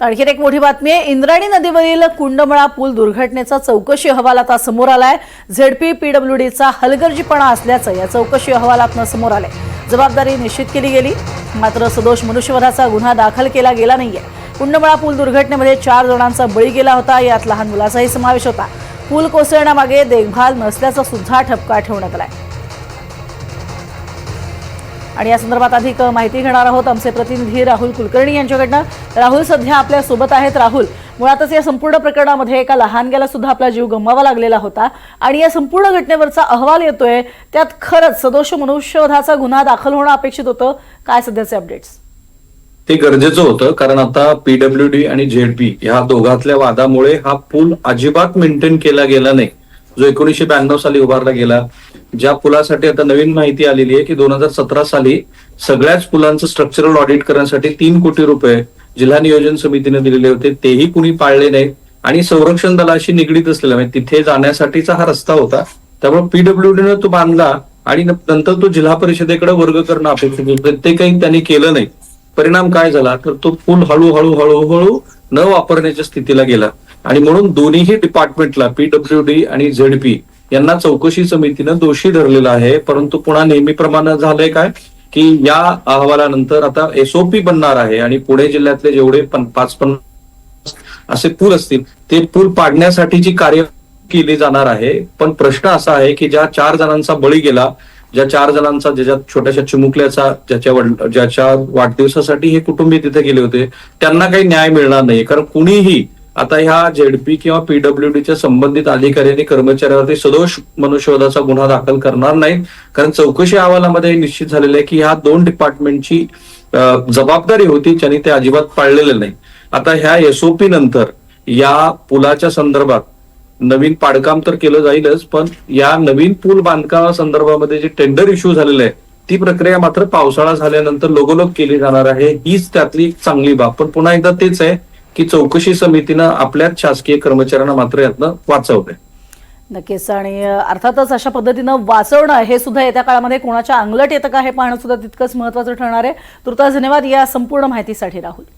आणखी आणखीन एक मोठी बातमी आहे. इंद्रायणी नदीवरील कुंडमळा पूल दुर्घटनेचा चौकशी अहवाल आता समोर आलाय. झेडपी पीडब्ल्यूडीचा हलगर्जीपणा असल्याचं या चौकशी अहवालातनं समोर आलंय. जबाबदारी निश्चित केली गेली. मात्र सदोष मनुष्यवधाचा गुन्हा दाखल केला गेला नाहीये. कुंडमळा पूल दुर्घटनेमध्ये चार जणांचा बळी गेला होता. यात लहान मुलाचाही समावेश होता. पूल कोसळण्यामागे देखभाल नसल्याचा सुद्धा ठपका ठेवण्यात आलाय. आणि या संदर्भात अधिक माहिती घेणार आहोत आमचे प्रतिनिधी राहुल कुलकर्णी यांच्याकडनं. राहुल सध्या आपल्यासोबत आहेत. राहुल मुळातच या संपूर्ण प्रकरणामध्ये एका लहानग्याला सुद्धा आपला जीव गमवावा लागलेला होता आणि या संपूर्ण घटनेवरचा अहवाल येतोय. त्यात खरंच सदोष मनुष्यवधाचा गुन्हा दाखल होणं अपेक्षित होतं. काय सध्याचे अपडेट्स ते गरजेचं होतं कारण आता पीडब्ल्यूडी आणि झेडपी ह्या दोघातल्या वादामुळे हा पूल अजिबात मेंटेन केला गेला नाही. जो एकोणीशे ब्याण्णव साली उभारला गेला ज्या पुलासाठी आता नवीन माहिती आलेली आहे की दोन हजार सतरा साली सगळ्याच पुलांचं स्ट्रक्चरल ऑडिट करण्यासाठी तीन कोटी रुपये जिल्हा नियोजन समितीने दिलेले होते. तेही कुणी पाळले नाही आणि संरक्षण दलाशी निगडीत असलेला म्हणजे तिथे जाण्यासाठीचा हा रस्ता होता. त्यामुळे पीडब्ल्यूडीने तो बांधला आणि नंतर तो जिल्हा परिषदेकडे वर्ग करणं अपेक्षित होतं. ते काही त्यांनी केलं नाही. परिणाम काय झाला? तर तो पूल हळूहळू हळूहळू न वापरण्याच्या स्थितीला गेला. आणि म्हणून दोन्हीही डिपार्टमेंटला पीडब्ल्यूडी आणि झेडपी यांना चौकशी समितीनं दोषी धरलेला आहे. परंतु पुन्हा नेहमीप्रमाणे झालंय काय? की या अहवालानंतर आता एसओपी बनणार आहे आणि पुणे जिल्ह्यातले जेवढे पण पाच पन्नास असे पूल असतील ते पूल पाडण्यासाठीची कार्य केली जाणार आहे. पण प्रश्न असा आहे की ज्या चार जणांचा बळी गेला ज्या चार जणांचा ज्याच्या छोट्याशा चिमुकल्याचा ज्याच्या ज्याच्या वाढदिवसासाठी हे कुटुंबीय तिथे गेले होते त्यांना काही न्याय मिळणार नाही. कारण कुणीही आता ह्या झेडपी किंवा पीडब्ल्यूडीच्या संबंधित अधिकारी आणि कर्मचाऱ्यावरती सदोष मनुष्यवधाचा गुन्हा दाखल करणार नाहीत. कारण चौकशी अहवालामध्ये निश्चित झालेलं आहे की ह्या दोन डिपार्टमेंटची जबाबदारी होती ज्यांनी ते अजिबात पाळलेले नाही. आता ह्या एसओपी नंतर या पुलाच्या संदर्भात नवीन पाडकाम तर केलं जाईलच पण या नवीन पूल बांधकामा संदर्भामध्ये जे टेंडर इश्यू झालेलं आहे ती प्रक्रिया मात्र पावसाळा झाल्यानंतर लोगोलोग केली जाणार आहे. हीच त्यातली एक चांगली बाब. पण पुन्हा एकदा तेच आहे की चौकशी समितीनं आपल्याच शासकीय कर्मचाऱ्यांना मात्र यातनं वाचवलंय. नक्कीच. आणि अर्थातच अशा पद्धतीनं वाचवणं हे सुद्धा येत्या काळामध्ये कोणाच्या अंगलट येतं का हे पाहणं सुद्धा तितकंच महत्वाचं ठरणार आहे. तुर्तास धन्यवाद. या संपूर्ण माहितीसाठी राहुल.